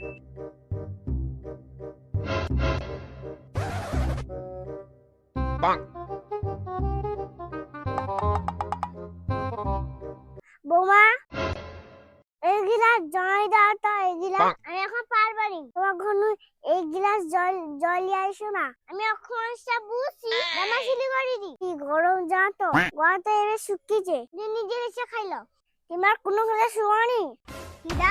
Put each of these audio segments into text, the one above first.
বৌমা এই গিলাস জল দাও তো এই গিলাস আমি এখন পারবারি তোমার ঘন এই গিলাস জল জল নিয়ে আইসো না। আমি এখন সব বুঝছি। জামা শিলিগুড়ি দি। কি গরম যা তো গলাতে এবার শুকিয়েছে। নিজের ইচ্ছে খাইলো। তোমার কোনো কথা শুনি কিরা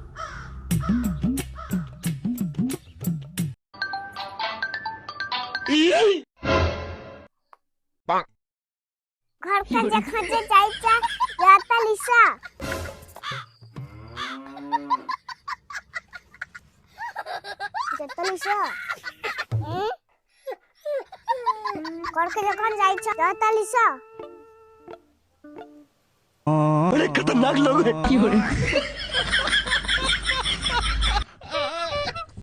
ঘর কাজে খাজে যাইছা রাতা লিসা রাতা লিসা ঘর কাজে যখন যাইছা রাতা লিসা बड़े खतरनाक लोग हैं